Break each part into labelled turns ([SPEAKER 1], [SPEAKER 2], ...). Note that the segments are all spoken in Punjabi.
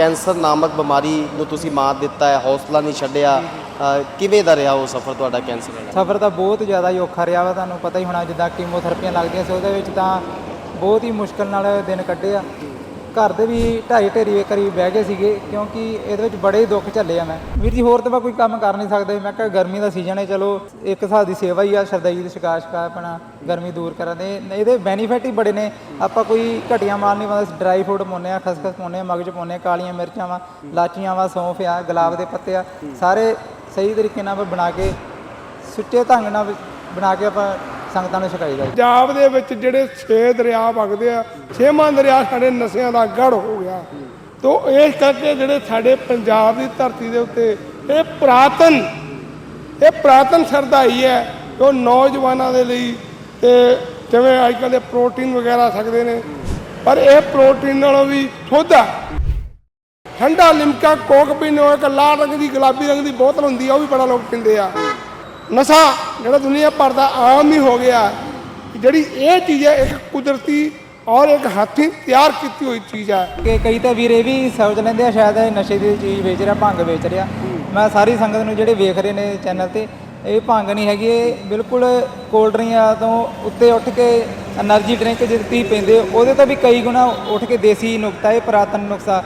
[SPEAKER 1] ਕੈਂਸਰ ਨਾਮਕ ਬਿਮਾਰੀ ਨੂੰ ਤੁਸੀਂ ਮਾਤ ਦਿੱਤਾ ਹੈ ਹੌਸਲਾ ਨਹੀਂ ਛੱਡਿਆ ਅ, ਕਿਵੇਂ ਦਾ ਰਿਹਾ ਉਹ ਸਫ਼ਰ ਤੁਹਾਡਾ ਕੈਂਸਰ ਵਾਲਾ?
[SPEAKER 2] ਸਫ਼ਰ ਤਾਂ ਬਹੁਤ ਜ਼ਿਆਦਾ ਹੀ ਔਖਾ ਰਿਹਾ ਵਾ ਤੁਹਾਨੂੰ ਪਤਾ ਹੀ ਹੋਣਾ ਜਿੱਦਾਂ ਕੀਮੋਥੈਰੇਪੀਆਂ ਲੱਗਦੀਆਂ ਸੀ ਉਹਦੇ ਵਿੱਚ ਤਾਂ ਬਹੁਤ ਹੀ ਮੁਸ਼ਕਲ ਨਾਲ ਦਿਨ ਕੱਢੇ ਆ। ਘਰ ਦੇ ਵੀ ਢਾਈ ਢੇਰੀ ਕਰੀ ਬਹਿ ਗਏ ਸੀਗੇ, ਕਿਉਂਕਿ ਇਹਦੇ ਵਿੱਚ ਬੜੇ ਹੀ ਦੁੱਖ ਝੱਲੇ ਆ ਮੈਂ। ਵੀਰ ਜੀ, ਹੋਰ ਤਾਂ ਮੈਂ ਕੋਈ ਕੰਮ ਕਰ ਨਹੀਂ ਸਕਦਾ, ਮੈਂ ਕਿਹਾ ਗਰਮੀ ਦਾ ਸੀਜ਼ਨ ਹੈ, ਚਲੋ, ਇੱਕ ਹਿਸਾਬ ਦੀ ਸੇਵਾ ਹੀ ਆ, ਸ਼ਰਦਾਈ ਦੀ ਸ਼ਿਕਾਰ ਸ਼ਿਕਾਰ ਆਪਣਾ ਗਰਮੀ ਦੂਰ ਕਰਨ ਦੇ। ਇਹਦੇ ਬੈਨੀਫਿਟ ਹੀ ਬੜੇ ਨੇ। ਆਪਾਂ ਕੋਈ ਘਟੀਆਂ ਮਾਲ ਨਹੀਂ ਪਾਉਂਦਾ ਡਰਾਈ ਫਰੂਟ ਪਾਉਂਦੇ ਆ, ਖਸਖਸ ਪਾਉਂਦੇ ਆ ਮਗਜ ਪਾਉਂਦੇ ਆ, ਕਾਲੀਆਂ ਮਿਰਚਾਂ ਵਾ, ਲਾਚੀਆਂ ਵਾ, ਸੌਂਫ ਆ, ਗੁਲਾਬ ਦੇ ਪੱਤੇ ਆ। ਸਾਰੇ ਸਹੀ ਤਰੀਕੇ ਨਾਲ ਬਣਾ ਕੇ, ਸੁੱਚੇ ਢੰਗ ਨਾਲ ਬਣਾ ਕੇ ਆਪਾਂ ਸੰਗਤਾਂ ਨੂੰ ਛਕਾਈਦਾ ਜੀ।
[SPEAKER 3] ਪੰਜਾਬ ਦੇ ਵਿੱਚ ਜਿਹੜੇ ਛੇ ਦਰਿਆ ਵਗਦੇ ਆ, ਛੇਵਾਂ ਦਰਿਆ ਸਾਡੇ ਨਸ਼ਿਆਂ ਦਾ ਗੜ ਹੋ ਗਿਆ। ਤੋਂ ਇਸ ਕਰਕੇ ਜਿਹੜੇ ਸਾਡੇ ਪੰਜਾਬ ਦੀ ਧਰਤੀ ਦੇ ਉੱਤੇ ਇਹ ਪੁਰਾਤਨ ਇਹ ਪੁਰਾਤਨ ਸ਼ਰਧਾਈ ਹੈ ਉਹ ਨੌਜਵਾਨਾਂ ਦੇ ਲਈ ਤੇ ਜਿਵੇਂ ਅੱਜ ਕੱਲ੍ਹ ਦੇ ਪ੍ਰੋਟੀਨ ਵਗੈਰਾ ਸਕਦੇ ਨੇ, ਪਰ ਇਹ ਪ੍ਰੋਟੀਨ ਨਾਲੋਂ ਵੀ ਥੋੜਾ ਠੰਡਾ ਲਿਮਕਾ ਕੋਕ ਪੀਣੇ ਹੋ, ਇੱਕ ਲਾਲ ਰੰਗ ਦੀ ਗੁਲਾਬੀ ਰੰਗ ਦੀ ਬੋਤਲ ਹੁੰਦੀ ਆ, ਉਹ ਵੀ ਬੜਾ ਲੋਕ ਪੀਂਦੇ ਆ। ਨਸ਼ਾ ਜਿਹੜਾ ਦੁਨੀਆ ਭਰ ਦਾ ਆਮ ਹੀ ਹੋ ਗਿਆ, ਜਿਹੜੀ ਇਹ ਚੀਜ਼ ਹੈ, ਇੱਕ ਕੁਦਰਤੀ ਔਰ ਇੱਕ ਹੱਥੀਂ ਤਿਆਰ ਕੀਤੀ ਹੋਈ ਚੀਜ਼ ਹੈ।
[SPEAKER 2] ਕਿ ਕਈ ਤਾਂ ਵੀਰ ਇਹ ਵੀ ਸਮਝ ਲੈਂਦੇ ਆ, ਸ਼ਾਇਦ ਇਹ ਨਸ਼ੇ ਦੀ ਚੀਜ਼ ਵੇਚ ਰਿਹਾ, ਭੰਗ ਵੇਚ ਰਿਹਾ। ਮੈਂ ਸਾਰੀ ਸੰਗਤ ਨੂੰ ਜਿਹੜੇ ਵੇਖ ਰਹੇ ਨੇ ਚੈਨਲ ਤੇ, ਇਹ ਭੰਗ ਨਹੀਂ ਹੈਗੀ, ਇਹ ਬਿਲਕੁਲ ਕੋਲਡ ਡਰਿੰਕਾਂ ਤੋਂ ਉੱਤੇ ਉੱਠ ਕੇ એનર્ਜੀ ਡਰਿੰਕ ਜਿਹੜੀ ਪੈਂਦੇ ਉਹਦੇ ਤੋਂ ਵੀ ਕਈ ਗੁਣਾ ਉੱਠ ਕੇ ਦੇਸੀ ਨੁਕਤਾ, ਇਹ ਪ੍ਰਾਤਨ ਨੁਕਸਾ।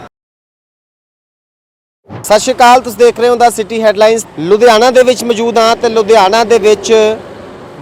[SPEAKER 1] ਸਤਿ ਸ਼੍ਰੀ ਅਕਾਲ, ਤੁਸੀਂ ਦੇਖ ਰਹੇ ਹੋ ਦਾ ਸਿਟੀ ਹੈਡਲਾਈਨਸ ਲੁਧਿਆਣਾ ਦੇ ਵਿੱਚ ਮੌਜੂਦ ਹਾਂ ਤੇ ਲੁਧਿਆਣਾ ਦੇ ਵਿੱਚ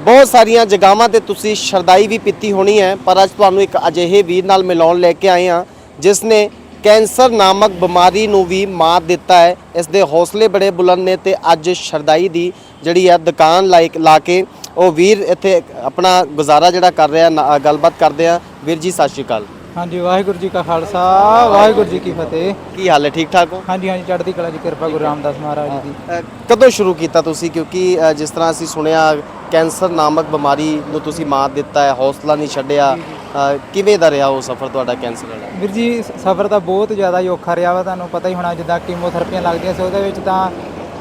[SPEAKER 1] ਬਹੁਤ ਸਾਰੀਆਂ ਜਗ੍ਹਾਵਾਂ ਤੇ ਤੁਸੀਂ ਸ਼ਰਦਾਈ ਵੀ ਪੀਤੀ ਹੋਣੀ ਹੈ, ਪਰ ਅੱਜ ਤੁਹਾਨੂੰ ਇੱਕ ਅਜਿਹੇ ਵੀਰ ਨਾਲ ਮਿਲਾਉਣ ਲੈ ਕੇ ਆਏ ਹਾਂ, ਜਿਸ ਨੇ ਕੈਂਸਰ ਨਾਮਕ ਬਿਮਾਰੀ ਨੂੰ ਵੀ ਮਾਤ ਦਿੱਤਾ ਹੈ। ਇਸ ਦੇ ਹੌਸਲੇ ਬੜੇ ਬੁਲੰਦ ਨੇ ਤੇ ਅੱਜ ਸ਼ਰਦਾਈ ਦੀ ਜਿਹੜੀ ਹੈ ਦੁਕਾਨ ਲਾਇਕ ਲਾ ਕੇ ਉਹ ਵੀਰ ਇੱਥੇ ਆਪਣਾ ਗੁਜ਼ਾਰਾ ਜਿਹੜਾ ਕਰ ਰਿਹਾ, ਨਾ- ਗੱਲਬਾਤ ਕਰਦੇ ਆ ਵੀਰ ਜੀ, ਸਤਿ ਸ਼੍ਰੀ ਅਕਾਲ।
[SPEAKER 2] ਹਾਂਜੀ ਵਾਹਿਗੁਰੂ ਜੀ ਕਾ ਖਾਲਸਾ ਵਾਹਿਗੁਰੂ ਜੀ ਕੀ ਫਤਿਹ।
[SPEAKER 1] ਕੀ ਹਾਲ ਹੈ? ਠੀਕ ਠਾਕ ਹੋ?
[SPEAKER 2] ਹਾਂਜੀ ਹਾਂਜੀ ਚੜ੍ਹਦੀ ਕਲਾ ਜੀ ਕਿਰਪਾ ਗੁਰੂ ਰਾਮਦਾਸ ਮਹਾਰਾਜ ਜੀ ਦੀ।
[SPEAKER 1] ਅ, ਕਦੋਂ ਸ਼ੁਰੂ ਕੀਤਾ ਤੁਸੀਂ? ਕਿਉਂਕਿ ਅ, ਜਿਸ ਤਰ੍ਹਾਂ ਅਸੀਂ ਸੁਣਿਆ ਕੈਂਸਰ ਨਾਮਕ ਬਿਮਾਰੀ ਨੂੰ ਤੁਸੀਂ ਮਾਤ ਦਿੱਤਾ ਹੈ ਹੌਸਲਾ ਨਹੀਂ ਛੱਡਿਆ। ਅ, ਕਿਵੇਂ ਦਾ ਰਿਹਾ ਉਹ ਸਫ਼ਰ ਤੁਹਾਡਾ ਕੈਂਸਰ ਵਾਲਾ?
[SPEAKER 2] ਵੀਰ ਜੀ ਸਫ਼ਰ ਤਾਂ ਬਹੁਤ ਜ਼ਿਆਦਾ ਹੀ ਔਖਾ ਰਿਹਾ ਵਾ ਤੁਹਾਨੂੰ ਪਤਾ ਹੀ ਹੋਣਾ ਜਿੱਦਾਂ ਕੀਮੋਥੈਰੇਪੀਆਂ ਲੱਗਦੀਆਂ ਸੀ ਉਹਦੇ ਵਿੱਚ ਤਾਂ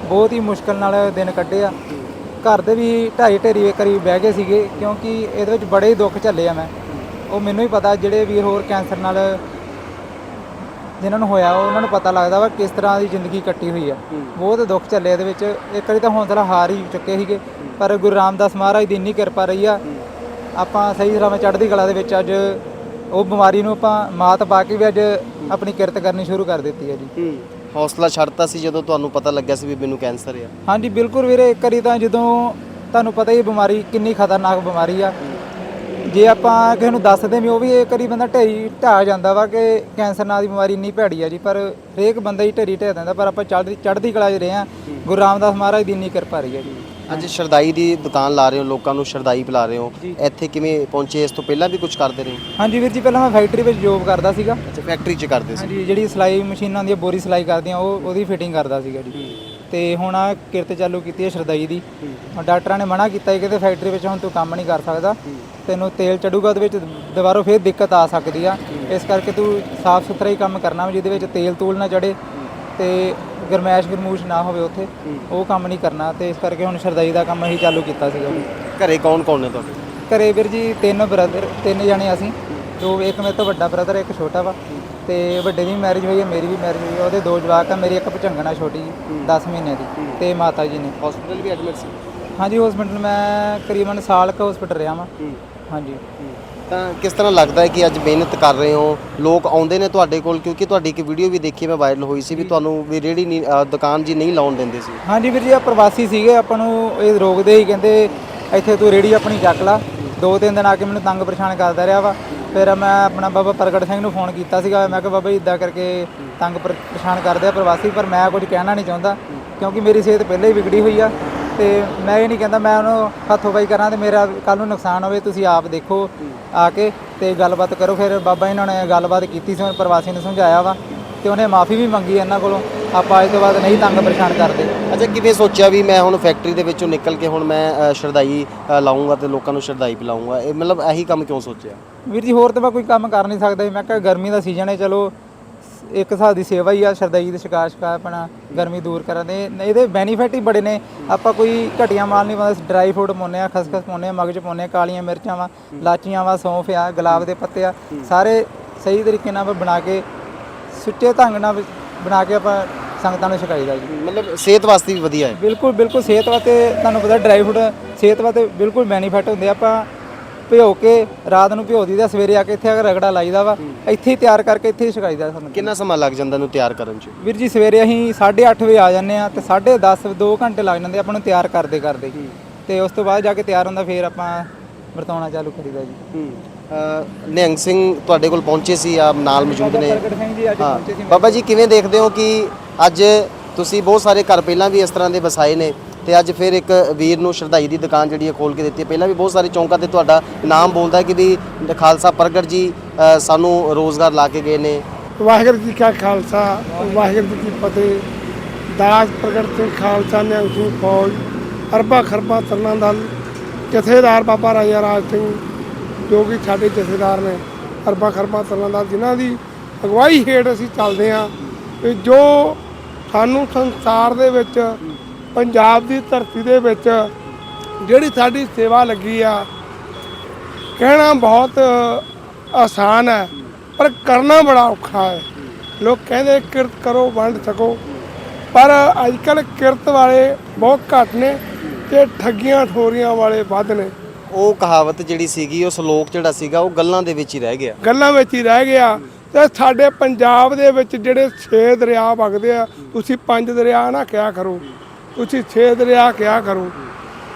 [SPEAKER 2] ਬਹੁਤ ਹੀ ਮੁਸ਼ਕਲ ਨਾਲ ਦਿਨ ਕੱਢੇ ਆ ਘਰ ਦੇ ਵੀ ਢਾਈ ਢੇਰੀ ਕਰੀ ਬਹਿ ਗਏ ਸੀਗੇ ਕਿਉਂਕਿ ਇਹਦੇ ਵਿੱਚ ਬੜੇ ਹੀ ਦੁੱਖ ਝੱਲੇ ਆ ਮੈਂ। ਉਹ ਮੈਨੂੰ ਹੀ ਪਤਾ ਜਿਹੜੇ ਵੀਰ ਹੋਰ ਕੈਂਸਰ ਨਾਲ ਜਿਨ੍ਹਾਂ ਨੂੰ ਹੋਇਆ ਉਹਨਾਂ ਨੂੰ ਪਤਾ ਲੱਗਦਾ ਵਾ ਕਿਸ ਤਰ੍ਹਾਂ ਦੀ ਜ਼ਿੰਦਗੀ ਕੱਟੀ ਹੋਈ ਆ। ਬਹੁਤ ਦੁੱਖ ਝੱਲੇ ਇਹਦੇ ਵਿੱਚ। ਇੱਕ ਵਾਰੀ ਤਾਂ ਹੌਸਲਾ ਹਾਰ ਹੀ ਚੁੱਕੇ ਸੀਗੇ ਪਰ ਗੁਰੂ ਰਾਮਦਾਸ ਮਹਾਰਾਜ ਦੀ ਇੰਨੀ ਕਿਰਪਾ ਰਹੀ ਆ। ਆਪਾਂ ਸਹੀ ਤਰ੍ਹਾਂ ਚੜ੍ਹਦੀ ਕਲਾ ਦੇ ਵਿੱਚ ਅੱਜ ਉਹ ਬਿਮਾਰੀ ਨੂੰ ਆਪਾਂ ਮਾਤ ਪਾ ਕੇ ਵੀ ਅੱਜ ਆਪਣੀ ਕਿਰਤ ਕਰਨੀ ਸ਼ੁਰੂ ਕਰ ਦਿੱਤੀ ਹੈ ਜੀ।
[SPEAKER 1] ਹੌਸਲਾ ਛੱਡਤਾ ਸੀ ਜਦੋਂ ਤੁਹਾਨੂੰ ਪਤਾ ਲੱਗਿਆ ਸੀ ਵੀ ਮੈਨੂੰ ਕੈਂਸਰ ਆ।
[SPEAKER 2] ਹਾਂਜੀ ਬਿਲਕੁਲ ਵੀਰੇ ਇੱਕ ਵਾਰੀ ਤਾਂ ਜਦੋਂ ਤੁਹਾਨੂੰ ਪਤਾ ਹੀ ਬਿਮਾਰੀ ਕਿੰਨੀ ਖਤਰਨਾਕ ਬਿਮਾਰੀ ਆ। ਜੇ ਆਪਾਂ ਕਿਸੇ ਨੂੰ ਦੱਸਦੇ ਵੀ ਉਹ ਵੀ ਇੱਕ ਵਾਰੀ ਬੰਦਾ ਢੇਰੀ ਢਾ ਜਾਂਦਾ ਵਾ ਕਿ ਕੈਂਸਰ ਨਾਂ ਦੀ ਬਿਮਾਰੀ ਇੰਨੀ ਭੈੜੀ ਆ ਜੀ ਪਰ ਹਰੇਕ ਬੰਦਾ ਹੀ ਢੇਰੀ ਢਾ ਦਿੰਦਾ ਪਰ ਆਪਾਂ ਚੜ੍ਹਦੀ ਚੜ੍ਹਦੀ ਕਲਾ 'ਚ ਰਹੇ ਆ ਗੁਰੂ ਰਾਮਦਾਸ ਮਹਾਰਾਜ ਦੀ ਇੰਨੀ ਕਿਰਪਾ ਰਹੀ ਹੈ ਜੀ।
[SPEAKER 1] ਅੱਜ ਸ਼ਰਦਾਈ ਦੀ ਦੁਕਾਨ ਲਾ ਰਹੇ ਹੋ ਲੋਕਾਂ ਨੂੰ ਸ਼ਰਦਾਈ ਪਿਲਾ ਰਹੇ ਹੋ ਇੱਥੇ ਕਿਵੇਂ ਪਹੁੰਚੇ ਇਸ ਤੋਂ ਪਹਿਲਾਂ ਵੀ ਕੁਝ ਕਰਦੇ ਰਹੇ?
[SPEAKER 2] ਹਾਂਜੀ ਵੀਰ ਜੀ ਪਹਿਲਾਂ ਮੈਂ ਫੈਕਟਰੀ ਵਿੱਚ ਜੋਬ ਕਰਦਾ ਸੀਗਾ।
[SPEAKER 1] ਅੱਛਾ ਫੈਕਟਰੀ 'ਚ ਕਰਦੇ ਸੀ।
[SPEAKER 2] ਹਾਂਜੀ ਜਿਹੜੀ ਸਿਲਾਈ ਮਸ਼ੀਨਾਂ ਦੀ ਬੋਰੀ ਸਿਲਾਈ ਕਰਦੀਆਂ ਉਹ ਉਹਦੀ ਫਿਟਿੰਗ ਕਰਦਾ ਸੀਗਾ ਜੀ। ਤੇ ਹੁਣ ਆ ਕਿਰਤ ਚਾਲੂ ਕੀਤੀ ਹੈ ਸ਼ਰਦਾਈ ਦੀ। ਡਾਕਟਰਾਂ ਨੇ ਮਨਾ ਕੀਤਾ ਕਿ ਫੈਕਟਰੀ ਵਿੱਚ ਹੁਣ ਤੂੰ ਕੰਮ ਨਹੀਂ ਕਰ ਸਕਦਾ। ਤੈਨੂੰ ਤੇਲ ਚੜੂਗਾ ਉਹਦੇ ਵਿੱਚ ਦੁਬਾਰਾ ਫੇਰ ਦਿੱਕਤ ਆ ਸਕਦੀ ਆ। ਇਸ ਕਰਕੇ ਤੂੰ ਸਾਫ਼ ਸੁਥਰਾ ਹੀ ਕੰਮ ਕਰਨਾ ਵਾ ਜਿਹਦੇ ਵਿੱਚ ਤੇਲ ਤੂਲ ਨਾ ਚੜੇ ਤੇ ਗਰਮੈਸ਼ ਗਰਮੂਸ਼ ਨਾ ਹੋਵੇ ਉੱਥੇ। ਉਹ ਕੰਮ ਨਹੀਂ ਕਰਨਾ ਤੇ ਇਸ ਕਰਕੇ ਹੁਣ ਸ਼ਰਦਾਈ ਦਾ ਕੰਮ ਅਸੀਂ ਚਾਲੂ ਕੀਤਾ ਸੀਗਾ।
[SPEAKER 1] ਘਰੇ ਕੌਣ ਕੌਣ ਨੇ ਤੁਹਾਡੇ?
[SPEAKER 2] ਘਰੇ ਵੀਰ ਜੀ ਤਿੰਨ ਬ੍ਰਦਰ ਤਿੰਨ ਜਣੇ ਅਸੀਂ। ਦੋ ਇੱਕ ਮੇਰੇ ਤੋਂ ਵੱਡਾ ਬ੍ਰਦਰ ਇੱਕ ਛੋਟਾ ਵਾ। ਤੇ ਵੱਡੇ ਦੀ ਮੈਰਿਜ ਹੋਈ ਹੈ ਮੇਰੀ ਵੀ ਮੈਰਿਜ ਹੋਈ ਹੈ ਉਹਦੇ ਦੋ ਜਵਾਕ ਆ ਮੇਰੀ ਇੱਕ ਭਚੰਗਣਾ ਛੋਟੀ ਜੀ 10 ਮਹੀਨੇ ਦੀ ਤੇ ਮਾਤਾ ਜੀ ਨੇ।
[SPEAKER 1] ਹਸਪੀਟਲ ਵੀ ਐਡਮਿਟ ਸੀ?
[SPEAKER 2] ਹਾਂਜੀ ਹਸਪੀਟਲ ਮੈਂ ਕਰੀਬਨ ਸਾਲ ਕ ਹਸਪੀਟਲ ਰਿਹਾ ਵਾਂ। ਹਾਂਜੀ।
[SPEAKER 1] ਤਾਂ ਕਿਸ ਤਰ੍ਹਾਂ ਲੱਗਦਾ ਹੈ ਕਿ ਅੱਜ ਮਿਹਨਤ ਕਰ ਰਹੇ ਹੋ? ਲੋਕ ਆਉਂਦੇ ਨੇ ਤੁਹਾਡੇ ਕੋਲ ਕਿਉਂਕਿ ਤੁਹਾਡੀ ਇੱਕ ਵੀਡੀਓ ਵੀ ਦੇਖੀ ਮੈਂ ਵਾਇਰਲ ਹੋਈ ਸੀ ਵੀ ਤੁਹਾਨੂੰ ਵੀ ਰੇੜੀ ਨਹੀਂ ਅ, ਦੁਕਾਨ ਜੀ ਨਹੀਂ ਲਾਉਣ ਦਿੰਦੇ ਸੀ।
[SPEAKER 2] ਹਾਂਜੀ ਵੀਰ ਜੀ ਆ ਪ੍ਰਵਾਸੀ ਸੀਗੇ ਆਪਾਂ ਨੂੰ ਇਹ ਰੋਕਦੇ ਹੀ ਕਹਿੰਦੇ ਇੱਥੇ ਤੂੰ ਰੇੜੀ ਆਪਣੀ ਚੱਕ ਲਾ। ਦੋ ਤਿੰਨ ਦਿਨ ਆ ਕੇ ਮੈਨੂੰ ਤੰਗ ਪਰੇਸ਼ਾਨ ਕਰਦਾ ਰਿਹਾ ਵਾ। ਫਿਰ ਮੈਂ ਆਪਣਾ ਬਾਬਾ ਪ੍ਰਗਟ ਸਿੰਘ ਨੂੰ ਫੋਨ ਕੀਤਾ ਸੀਗਾ। ਮੈਂ ਕਿਹਾ ਬਾਬਾ ਜੀ ਇਦਾਂ ਕਰਕੇ ਤੰਗ ਪਰ- ਪਰੇਸ਼ਾਨ ਕਰਦੇ ਆ ਪ੍ਰਵਾਸੀ ਪਰ ਮੈਂ ਕੁਝ ਕਹਿਣਾ ਨਹੀਂ ਚਾਹੁੰਦਾ ਕਿਉਂਕਿ ਮੇਰੀ ਸਿਹਤ ਪਹਿਲਾਂ ਹੀ ਵਿਗੜੀ ਹੋਈ ਆ ਤੇ ਮੈਂ ਇਹ ਨਹੀਂ ਕਹਿੰਦਾ ਮੈਂ ਉਹਨੂੰ ਹੱਥੋਂ ਪਾਈ ਕਰਾਂ ਤੇ ਮੇਰਾ ਕੱਲ ਨੂੰ ਨੁਕਸਾਨ ਹੋਵੇ ਤੁਸੀਂ ਆਪ ਦੇਖੋ ਆ ਕੇ ਤੇ ਗੱਲਬਾਤ ਕਰੋ। ਫਿਰ ਬਾਬਾ ਇਹਨਾਂ ਨੇ ਗੱਲਬਾਤ ਕੀਤੀ ਸੀ ਉਹ ਪ੍ਰਵਾਸੀ ਨੂੰ ਸਮਝਾਇਆ ਵਾ ਤੇ ਉਹਨੇ ਮਾਫੀ ਵੀ ਮੰਗੀ ਇਹਨਾਂ ਕੋਲੋਂ। ਆਪਾਂ ਅੱਜ ਤੋਂ ਬਾਅਦ ਨਹੀਂ ਤੰਗ ਪਰੇਸ਼ਾਨ ਕਰਦੇ।
[SPEAKER 1] ਅੱਛਾ ਕਿਵੇਂ ਸੋਚਿਆ ਵੀ ਮੈਂ ਹੁਣ ਫੈਕਟਰੀ ਦੇ ਵਿੱਚੋਂ ਨਿਕਲ ਕੇ ਹੁਣ ਮੈਂ ਅ, ਸ਼ਰਦਾਈ ਅ, ਲਾਊਂਗਾ ਤੇ ਲੋਕਾਂ ਨੂੰ ਸ਼ਰਦਾਈ ਪਿਲਾਊਂਗਾ? ਇਹ ਮਤਲਬ ਇਹੀ ਕੰਮ ਕਿਉਂ ਸੋਚਿਆ?
[SPEAKER 2] ਵੀਰ ਜੀ ਹੋਰ ਤਾਂ ਮੈਂ ਕੋਈ ਕੰਮ ਕਰ ਨਹੀਂ ਸਕਦਾ। ਮੈਂ ਕਿਹਾ ਗਰਮੀ ਦਾ ਸੀਜ਼ਨ ਹੈ ਚਲੋ ਇੱਕ ਹਿਸਾਬ ਦੀ ਸੇਵਾ ਹੀ ਆ ਸ਼ਰਦਾਈ ਦੇ ਸ਼ਿਕਾਰ ਆਪਣਾ ਗਰਮੀ ਦੂਰ ਕਰਨ ਦੇ ਇਹਦੇ ਬੈਨੀਫਿਟ ਹੀ ਬੜੇ ਨੇ ਆਪਾਂ ਕੋਈ ਘਟੀਆਂ ਮਾਲ ਨਹੀਂ ਪਾਉਂਦੇ ਡਰਾਈ ਫਰੂਟ ਪਾਉਂਦੇ ਆ ਖਸਖਸ ਪਾਉਂਦੇ ਆ ਮਗਜ ਪਾਉਂਦੇ ਆ ਕਾਲੀਆਂ ਮਿਰਚਾਂ ਵਾ ਲਾਚੀਆਂ ਵਾ ਸੌਂਫ ਆ ਗੁਲਾਬ ਦੇ ਪੱਤੇ ਆ ਸਾਰੇ ਸਹੀ ਤਰੀਕੇ ਨਾਲ ਬਣਾ ਕੇ ਸੁੱਚੇ ਢੰਗ ਨਾਲ ਬਣਾ ਕੇ ਆਪਾਂ ਸੰਗਤਾਂ ਨੂੰ ਛਕਾਈਦਾ ਜੀ
[SPEAKER 1] ਮਤਲਬ ਸਿਹਤ ਵਾਸਤੇ ਵੀ ਵਧੀਆ ਹੈ
[SPEAKER 2] ਬਿਲਕੁਲ ਬਿਲਕੁਲ ਸਿਹਤ ਵਾਸਤੇ ਤੁਹਾਨੂੰ ਪਤਾ ਡਰਾਈ ਫਰੂਟ ਸਿਹਤ ਵਾਸਤੇ ਬਿਲਕੁਲ ਬੈਨੀਫਿਟ ਹੁੰਦੇ ਆ। ਆਪਾਂ ਭਿਓ ਕੇ ਰਾਤ ਨੂੰ ਭਿਓ ਦਈਦਾ ਸਵੇਰੇ ਆ ਕੇ ਇੱਥੇ ਆ ਰਗੜਾ ਲਾਈਦਾ ਵਾ ਇੱਥੇ ਹੀ ਤਿਆਰ ਕਰਕੇ ਇੱਥੇ ਹੀ ਛਕਾਈਦਾ ਸਾਨੂੰ
[SPEAKER 1] ਕਿੰਨਾ ਸਮਾਂ ਲੱਗ ਜਾਂਦਾ ਇਹਨੂੰ ਤਿਆਰ ਕਰਨ 'ਚ?
[SPEAKER 2] ਵੀਰ ਜੀ ਸਵੇਰੇ ਅਸੀਂ 8:30 ਵਜੇ ਆ ਜਾਂਦੇ ਆ ਤੇ 10:30 2 ਘੰਟੇ ਲੱਗ ਜਾਂਦੇ ਆਪਾਂ ਨੂੰ ਤਿਆਰ ਕਰਦੇ ਕਰਦੇ। ਤੇ ਉਸ ਤੋਂ ਬਾਅਦ ਜਾ ਕੇ ਤਿਆਰ ਹੁੰਦਾ ਫੇਰ ਆਪਾਂ ਵਰਤਾਉਣਾ ਚਾਲੂ ਕਰੀਦਾ ਜੀ।
[SPEAKER 1] ਨਿਹੰਗ ਸਿੰਘ ਤੁਹਾਡੇ ਕੋਲ ਪਹੁੰਚੇ ਸੀ ਆਪ ਨਾਲ ਮੌਜੂਦ ਨੇ?
[SPEAKER 2] ਪ੍ਰਗਟ ਸਿੰਘ ਜੀ ਅੱਜ
[SPEAKER 1] ਹਾਂ।
[SPEAKER 2] ਪਹੁੰਚੇ ਸੀ
[SPEAKER 1] ਬਾਬਾ ਜੀ ਕਿਵੇਂ ਦੇਖਦੇ ਹੋ ਕਿ ਅੱਜ ਤੁਸੀਂ ਬਹੁਤ ਸਾਰੇ ਘਰ ਪਹਿਲਾਂ ਵੀ ਇਸ ਤਰ੍ਹਾਂ ਦੇ ਵਸਾਏ ਨੇ? ਤੇ ਅੱਜ ਫਿਰ ਇੱਕ ਵੀਰ ਨੂੰ ਸ਼ਰਧਾਈ ਦੀ ਦੁਕਾਨ ਜਿਹੜੀ ਹੈ ਖੋਲ ਕੇ ਦਿੱਤੀ ਹੈ। ਪਹਿਲਾਂ ਵੀ ਬਹੁਤ ਸਾਰੇ ਚੌਂਕਾਂ ਤੇ ਤੁਹਾਡਾ ਨਾਮ ਬੋਲਦਾ ਹੈ ਕਿ ਵੀ ਖਾਲਸਾ ਪ੍ਰਗਟ ਜੀ ਸਾਨੂੰ ਰੋਜ਼ਗਾਰ ਲਾ ਕੇ ਗਏ ਨੇ।
[SPEAKER 3] ਵਾਹਿਗੁਰੂ ਜੀ ਕਾ ਖਾਲਸਾ, ਵਾਹਿਗੁਰੂ ਜੀ ਕੀ ਫਤਿਹ। ਦਾਸ ਪ੍ਰਗਟ ਸਿੰਘ ਖਾਲਸਾ ਨਿਹੰਗ ਸਿੰਘ ਫੌਜ ਅਰਬਾ ਖਰਬਾ ਤਰਨਾ ਦਲ, ਜਥੇਦਾਰ ਬਾਬਾ ਰਾਜਾ ਰਾਜ ਸਿੰਘ, ਜੋ ਕਿ ਸਾਡੇ ਜਥੇਦਾਰ ਨੇ, ਅਰਬਾ ਖਰਬਾ ਤਰਨਾ ਦਲ, ਜਿਨ੍ਹਾਂ ਦੀ ਅਗਵਾਈ ਹੇਠ ਅਸੀਂ ਚੱਲਦੇ ਹਾਂ। ਕਿ ਜੋ ਸਾਨੂੰ ਸੰਸਾਰ ਦੇ ਵਿੱਚ ਪੰਜਾਬ ਦੀ ਧਰਤੀ ਦੇ ਵਿੱਚ ਜਿਹੜੀ ਸਾਡੀ ਸੇਵਾ ਲੱਗੀ ਆ ਕਹਿਣਾ ਬਹੁਤ ਆਸਾਨ ਹੈ ਪਰ ਕਰਨਾ ਬੜਾ ਔਖਾ ਹੈ। ਲੋਕ ਕਹਿੰਦੇ ਕਿਰਤ ਕਰੋ ਵੰਡ ਸਕੋ ਪਰ ਅੱਜ ਕੱਲ ਕਿਰਤ ਵਾਲੇ ਬਹੁਤ ਘੱਟ ਨੇ ਤੇ ਠੱਗੀਆਂ ਠੋਰੀਆਂ ਵਾਲੇ ਵੱਧ ਨੇ।
[SPEAKER 1] ਉਹ ਕਹਾਵਤ ਜਿਹੜੀ ਸੀਗੀ ਉਹ ਸ਼ਲੋਕ ਜਿਹੜਾ ਸੀਗਾ ਉਹ ਗੱਲਾਂ ਦੇ ਵਿੱਚ ਹੀ ਰਹਿ ਗਿਆ।
[SPEAKER 3] ਗੱਲਾਂ ਵਿੱਚ ਹੀ ਰਹਿ ਗਿਆ। ਤੇ ਸਾਡੇ ਪੰਜਾਬ ਦੇ ਵਿੱਚ ਜਿਹੜੇ 6 ਦਰਿਆ ਵਗਦੇ ਆ ਤੁਸੀਂ ਪੰਜ ਦਰਿਆ ਨਾ ਕਿਹਾ ਕਰੋ। ਤੁਸੀਂ ਛੇ ਦਰਿਆ ਕਿਆ ਕਰੋ?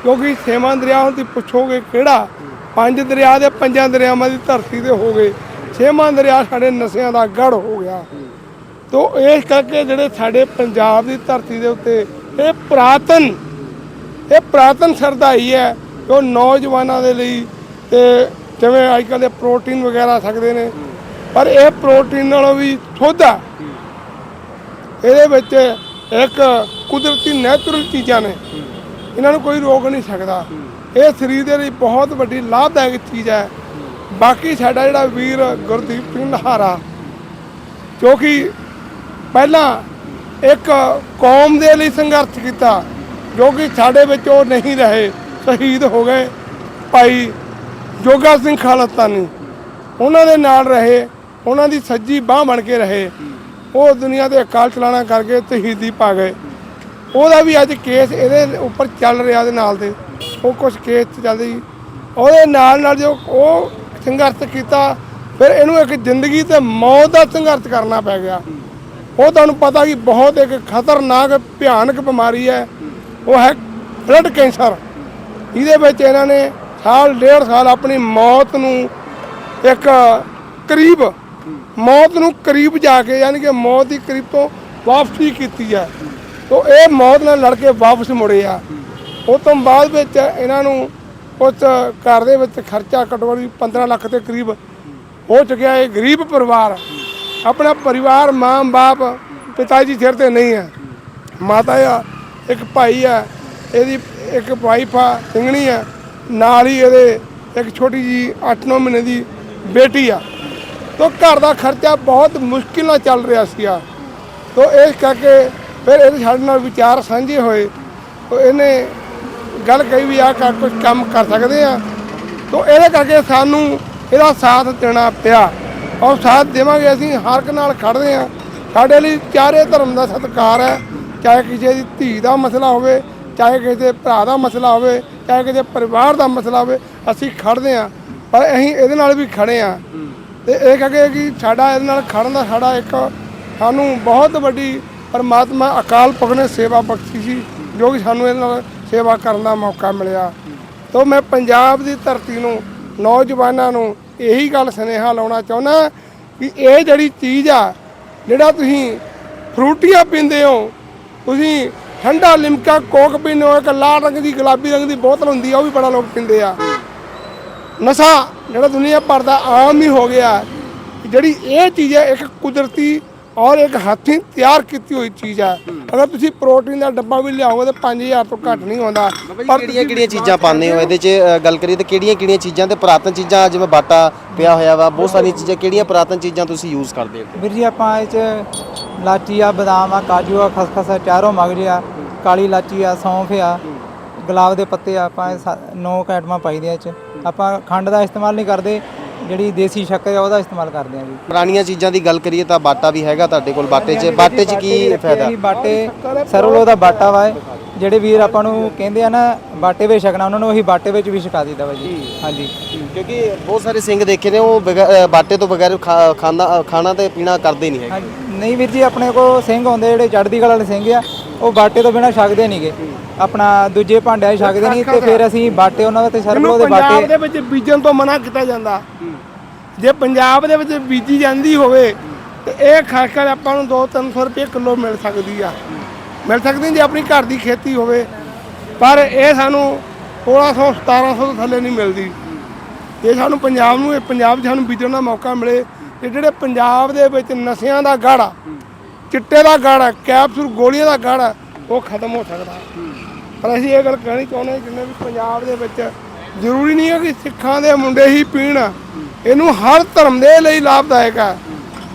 [SPEAKER 3] ਕਿਉਂਕਿ ਛੇਵਾਂ ਦਰਿਆ ਹੁਣ ਤੁਸੀਂ ਪੁੱਛੋਗੇ ਕਿਹੜਾ? ਪੰਜ ਦਰਿਆ ਦੇ ਪੰਜਾਂ ਦਰਿਆਵਾਂ ਦੀ ਧਰਤੀ ਤੇ ਹੋ ਗਏ। ਛੇਵਾਂ ਦਰਿਆ ਸਾਡੇ ਨਸਿਆਂ ਦਾ ਗੜ ਹੋ ਗਿਆ। ਤੋ ਇਸ ਕਰਕੇ ਜਿਹੜੇ ਸਾਡੇ ਪੰਜਾਬ ਦੀ ਧਰਤੀ ਦੇ ਉੱਤੇ ਇਹ ਪੁਰਾਤਨ ਇਹ ਪੁਰਾਤਨ ਸਰਦਾਈ ਹੈ। ਜੋ ਨੌਜਵਾਨਾਂ ਦੇ ਲਈ ਤੇ ਜਿਵੇਂ ਅੱਜ ਕੱਲ੍ਹ ਦੇ ਪ੍ਰੋਟੀਨ ਵਗੈਰਾ ਸਕਦੇ ਨੇ। ਪਰ ਇਹ ਪ੍ਰੋਟੀਨ ਨਾਲੋਂ ਵੀ ਥੋੜਾ ਇਹਦੇ ਵਿੱਚ ਇੱਕ ਕੁਦਰਤੀ ਨੈਚੁਰਲ ਚੀਜ਼ਾਂ ਨੇ। ਇਹਨਾਂ ਨੂੰ ਕੋਈ ਰੋਕ ਨਹੀਂ ਸਕਦਾ। ਇਹ ਸਰੀਰ ਦੇ ਲਈ ਬਹੁਤ ਵੱਡੀ ਲਾਭਦਾਇਕ ਚੀਜ਼ ਹੈ। ਬਾਕੀ ਸਾਡਾ ਜਿਹੜਾ ਵੀਰ ਗੁਰਦੀਪ ਸਿੰਘ ਨਹਾਰਾ, ਜੋ ਕਿ ਪਹਿਲਾਂ ਇੱਕ ਕੌਮ ਦੇ ਲਈ ਸੰਘਰਸ਼ ਕੀਤਾ, ਜੋ ਕਿ ਸਾਡੇ ਵਿੱਚ ਉਹ ਨਹੀਂ ਰਹੇ, ਸ਼ਹੀਦ ਹੋ ਗਏ ਭਾਈ ਜੋਗਾ ਸਿੰਘ ਖਾਲਸਤਾਨੀ। ਉਹਨਾਂ ਦੇ ਨਾਲ ਰਹੇ, ਉਹਨਾਂ ਦੀ ਸੱਜੀ ਬਾਹ ਬਣ ਕੇ ਰਹੇ। ਉਹ ਦੁਨੀਆ ਦੇ ਅਕਾਲ ਚਲਾਣਾ ਕਰਕੇ ਤਹੀਦੀ ਪਾ ਗਏ। ਉਹਦਾ ਵੀ ਅੱਜ ਕੇਸ ਇਹਦੇ ਉੱਪਰ ਚੱਲ ਰਿਹਾ ਦੇ ਨਾਲ ਦੇ। ਉਹ ਕੁਝ ਕੇਸ ਚੱਲਦੇ ਜੀ। ਉਹਦੇ ਨਾਲ ਨਾਲ ਜੋ ਉਹ ਸੰਘਰਸ਼ ਕੀਤਾ, ਫਿਰ ਇਹਨੂੰ ਇੱਕ ਜ਼ਿੰਦਗੀ ਤੇ ਮੌਤ ਦਾ ਸੰਘਰਸ਼ ਕਰਨਾ ਪੈ ਗਿਆ। ਉਹ ਤੁਹਾਨੂੰ ਪਤਾ ਕਿ ਬਹੁਤ ਇੱਕ ਖਤਰਨਾਕ, ਭਿਆਨਕ ਬਿਮਾਰੀ ਹੈ। ਉਹ ਹੈ ਬਲੱਡ ਕੈਂਸਰ। ਇਹਦੇ ਵਿੱਚ ਇਹਨਾਂ ਨੇ ਸਾਲ, ਡੇਢ ਸਾਲ ਆਪਣੀ ਮੌਤ ਨੂੰ ਇੱਕ ਕਰੀਬ ਮੌਤ ਨੂੰ ਕਰੀਬ ਜਾ ਕੇ, ਯਾਨੀ ਕਿ ਮੌਤ ਦੀ ਕਰੀਬ ਤੋਂ ਵਾਪਸੀ ਕੀਤੀ ਹੈ ਤੋ ਇਹ ਮੌਤ ਨਾਲ ਲੜ ਕੇ ਵਾਪਸ ਮੁੜੇ ਆ। ਉਹ ਤੋਂ ਬਾਅਦ ਵਿੱਚ ਇਹਨਾਂ ਨੂੰ ਉਸ ਘਰ ਦੇ ਵਿੱਚ ਖਰਚਾ ਘੱਟੋ ਘੱਟ 15 ਲੱਖ ਦੇ ਕਰੀਬ ਹੋ ਚੁੱਕਿਆ। ਇਹ ਗਰੀਬ ਪਰਿਵਾਰ, ਆਪਣਾ ਪਰਿਵਾਰ ਮਾਂ ਬਾਪ ਪਿਤਾ ਜੀ ਸਿਰ ਤੇ ਨਹੀਂ ਹੈ। ਮਾਤਾ ਆ, ਇੱਕ ਭਾਈ ਆ, ਇਹਦੀ ਇੱਕ ਵਾਈਫ ਆ ਸਿੰਘਣੀ ਆ, ਨਾਲ ਹੀ ਇਹਦੇ ਇੱਕ ਛੋਟੀ ਜੀ 8-9 ਮਹੀਨੇ ਦੀ ਬੇਟੀ ਆ। ਤੋ ਘਰ ਦਾ ਖਰਚਾ ਬਹੁਤ ਮੁਸ਼ਕਿਲ ਨਾਲ ਚੱਲ ਰਿਹਾ ਸੀਗਾ। ਤੋ ਇਸ ਕਰਕੇ ਫਿਰ ਇਹਦੇ ਸਾਡੇ ਨਾਲ ਵਿਚਾਰ ਸਾਂਝੇ ਹੋਏ। ਤੋ ਇਹਨੇ ਗੱਲ ਕਹੀ ਵੀ ਆ ਕਰ ਕੁਝ ਕੰਮ ਕਰ ਸਕਦੇ ਆ। ਤੋ ਇਹਦੇ ਕਰਕੇ ਸਾਨੂੰ ਇਹਦਾ ਸਾਥ ਦੇਣਾ ਪਿਆ। ਔਰ ਸਾਥ ਦੇਵਾਂਗੇ, ਅਸੀਂ ਹਰ ਇੱਕ ਨਾਲ ਖੜਦੇ ਆ ਸਾਡੇ ਲਈ ਚਾਰੇ ਧਰਮ ਦਾ ਸਤਿਕਾਰ ਹੈ। ਚਾਹੇ ਕਿਸੇ ਦੀ ਧੀ ਦਾ ਮਸਲਾ ਹੋਵੇ, ਚਾਹੇ ਕਿਸੇ ਦੇ ਭਰਾ ਦਾ ਮਸਲਾ ਹੋਵੇ, ਚਾਹੇ ਕਿਸੇ ਪਰਿਵਾਰ ਦਾ ਮਸਲਾ ਹੋਵੇ, ਅਸੀਂ ਖੜਦੇ ਆ ਪਰ ਅਸੀਂ ਇਹਦੇ ਨਾਲ ਵੀ ਖੜੇ ਆ ਤੇ ਇਹ ਕਹੇ ਕਿ ਸਾਡਾ ਇਹਦੇ ਨਾਲ ਖੜਨ ਦਾ ਸਾਡਾ ਇੱਕ ਸਾਨੂੰ ਬਹੁਤ ਵੱਡੀ ਪਰਮਾਤਮਾ ਅਕਾਲ ਪੁਰਖ ਨੇ ਸੇਵਾ ਬਖਸ਼ੀ ਸੀ, ਜੋ ਕਿ ਸਾਨੂੰ ਇਹਦੇ ਨਾਲ ਸੇਵਾ ਕਰਨ ਦਾ ਮੌਕਾ ਮਿਲਿਆ। ਤੋਂ ਮੈਂ ਪੰਜਾਬ ਦੀ ਧਰਤੀ ਨੂੰ, ਨੌਜਵਾਨਾਂ ਨੂੰ ਇਹੀ ਗੱਲ ਸੁਨੇਹਾ ਲਾਉਣਾ ਚਾਹੁੰਦਾ ਕਿ ਇਹ ਜਿਹੜੀ ਚੀਜ਼ ਆ, ਜਿਹੜਾ ਤੁਸੀਂ ਫਰੂਟੀਆਂ ਪੀਂਦੇ ਹੋ, ਤੁਸੀਂ ਠੰਡਾ ਲਿਮਕਾ ਕੋਕ ਪੀਂਦੇ ਹੋ, ਇੱਕ ਲਾਲ ਰੰਗ ਦੀ ਗੁਲਾਬੀ ਰੰਗ ਦੀ ਬੋਤਲ ਹੁੰਦੀ ਆ, ਉਹ ਵੀ ਬੜਾ ਲੋਕ ਪੀਂਦੇ ਆ। ਨਸ਼ਾ ਜਿਹੜਾ ਦੁਨੀਆ ਭਰ ਦਾ ਆਮ ਹੀ ਹੋ ਗਿਆ ਜਿਹੜੀ ਇਹ ਚੀਜ਼ ਹੈ ਇੱਕ ਕੁਦਰਤੀ ਔਰ ਇੱਕ ਹੱਥੀਂ ਤਿਆਰ ਕੀਤੀ ਹੋਈ ਚੀਜ਼ ਹੈ। ਅਗਰ ਤੁਸੀਂ ਪ੍ਰੋਟੀਨ ਦਾ ਡੱਬਾ ਵੀ ਲਿਆਓਗੇ ਤਾਂ 5000 ਤੋਂ ਘੱਟ ਨਹੀਂ ਆਉਂਦਾ।
[SPEAKER 1] ਪਰ ਕਿਹੜੀਆਂ ਕਿਹੜੀਆਂ ਚੀਜ਼ਾਂ ਪਾਉਂਦੇ ਹੋ? ਇਹਦੇ 'ਚ ਗੱਲ ਕਰੀਏ ਤਾਂ ਕਿਹੜੀਆਂ ਕਿਹੜੀਆਂ ਚੀਜ਼ਾਂ ਤੇ ਪੁਰਾਤਨ ਚੀਜ਼ਾਂ ਜਿਵੇਂ ਬਾਟਾ ਪਿਆ ਹੋਇਆ ਵਾ ਬਹੁਤ ਸਾਰੀਆਂ ਚੀਜ਼ਾਂ ਕਿਹੜੀਆਂ ਪੁਰਾਤਨ ਚੀਜ਼ਾਂ ਤੁਸੀਂ ਯੂਜ਼ ਕਰਦੇ ਹੋ?
[SPEAKER 2] ਵੀਰ ਜੀ ਆਪਾਂ ਇਹ ਚ ਲਾਚੀ ਆ ਬਦਾਮ ਆ ਕਾਜੂ ਆ ਖਸਖਸ ਆ ਚਾਰੋਂ ਮਗਜ ਆ। ਕਾਲੀ ਲਾਚੀ ਆ ਸੌਂਫ ਆ ਗੁਲਾਬ ਦੇ ਪੱਤੇ ਆ ਆਪਾਂ ਇਹ ਸਾ- ਨੌ ਕੁ ਆਈਟਮਾਂ ਪਾਈਦੀਆਂ ਇਹ ਚ। ਆਪਾਂ ਖੰਡ ਦਾ ਇਸਤੇਮਾਲ ਨਹੀਂ ਕਰਦੇ ਜਿਹੜੀ ਦੇਸੀ ਸ਼ੱਕਰ ਆ ਉਹਦਾ ਇਸਤੇਮਾਲ ਕਰਦੇ ਆ ਜੀ।
[SPEAKER 1] ਪੁਰਾਣੀਆਂ ਚੀਜ਼ਾਂ ਦੀ ਗੱਲ ਕਰੀਏ ਤਾਂ ਬਾਟਾ ਵੀ ਹੈਗਾ ਤੁਹਾਡੇ ਕੋਲ ਬਾਟੇ 'ਚ ਬਾਟੇ 'ਚ ਕੀ ਫਾਇਦਾ?
[SPEAKER 2] ਜੀ ਬਾਟੇ ਸਰੋਲੋ ਦਾ ਬਾਟਾ ਵਾ ਇਹ। ਜਿਹੜੇ ਵੀਰ ਆਪਾਂ ਨੂੰ ਕਹਿੰਦੇ ਆ ਨਾ ਬਾਟੇ ਵਿੱਚ ਛਕਣਾ ਉਹਨਾਂ ਨੂੰ ਉਹੀ ਬਾਟੇ ਵਿੱਚ ਵੀ ਛਕਾ ਦਿੱਤਾ ਵਾ ਜੀ। ਹਾਂਜੀ।
[SPEAKER 1] ਕਿਉਂਕਿ ਬਹੁਤ ਸਾਰੇ ਸਿੰਘ ਦੇਖੇ ਨੇ ਉਹ ਬਗੈ- ਅ, ਬਾਟੇ ਤੋਂ ਬਗੈਰ ਖਾ- ਖਾਣਾ ਖਾਣਾ ਤੇ ਪੀਣਾ ਕਰਦੇ ਨਹੀਂ ਹੈਗੇ।
[SPEAKER 2] ਹਾਂਜੀ। ਨਹੀਂ ਵੀਰ ਜੀ ਆਪਣੇ ਕੋਲ ਸਿੰਘ ਹੁੰਦੇ ਜਿਹੜੇ ਚੜ੍ਹਦੀ ਕਲਾ ਵਾਲੇ ਸਿੰਘ ਆ ਉਹ ਬਾਟੇ ਤੋਂ ਬਿਨਾ ਛਕਦੇ ਨਹੀਂਗੇ। ਆਪਣਾ ਦੂਜੇ ਭਾਂਡਿਆਂ 'ਚ ਛਕਦੇ ਨਹੀਂ ਤੇ ਫਿਰ ਅਸੀਂ ਬਾਟੇ ਉਹਨਾਂ ਤੇ ਸਰੋਲੋ
[SPEAKER 3] ਇਹਨੂੰ
[SPEAKER 2] ਦੇ
[SPEAKER 3] ਪੰਜਾਬ
[SPEAKER 2] ਬਾਟੇ
[SPEAKER 3] ਦੇ ਵਿੱਚ ਬੀਜਣ ਤੋਂ ਮਨਾ ਕੀਤਾ ਜਾਂਦਾ। ਜੇ ਪੰਜਾਬ ਦੇ ਵਿੱਚ ਬੀਜੀ ਜਾਂਦੀ ਹੋਵੇ ਤੇ ਇਹ ਖਾਸ ਕਰ ਆਪਾਂ ਨੂੰ 2-300 ਰੁਪਏ ਕਿਲੋ ਮਿਲ ਸਕਦੀ ਆ। ਮਿਲ ਸਕਦੀ ਜੇ ਆਪਣੀ ਘਰ ਦੀ ਖੇਤੀ ਹੋਵੇ ਪਰ ਇਹ ਸਾਨੂੰ 1600 1700 ਤੋਂ ਥੱਲੇ ਨਹੀਂ ਮਿਲਦੀ। ਇਹ ਸਾਨੂੰ ਪੰਜਾਬ ਨੂੰ ਇਹ ਪੰਜਾਬ 'ਚ ਸਾਨੂੰ ਬੀਜਣ ਦਾ ਮੌਕਾ ਮਿਲੇ ਤੇ ਜਿਹੜੇ ਪੰਜਾਬ ਦੇ ਵਿੱਚ ਨਸ਼ਿਆਂ ਦਾ ਗਾੜਾ ਚਿੱਟੇ ਦਾ ਗਾੜਾ, ਕੈਪਸੂਲ ਗੋਲੀਆਂ ਦਾ ਗਾੜਾ, ਉਹ ਖਤਮ ਹੋ ਸਕਦਾ। ਪਰ ਅਸੀਂ ਇਹ ਗੱਲ ਕਹਿਣੀ ਚਾਹੁੰਦੇ ਜਿੰਨੇ ਵੀ ਪੰਜਾਬ ਦੇ ਵਿੱਚ ਜ਼ਰੂਰੀ ਨਹੀਂ ਹੈ ਕਿ ਸਿੱਖਾਂ ਦੇ ਮੁੰਡੇ ਹੀ ਪੀਣ। ਇਹਨੂੰ ਹਰ ਧਰਮ ਦੇ ਲਈ ਲਾਭਦਾਇਕ ਹੈ।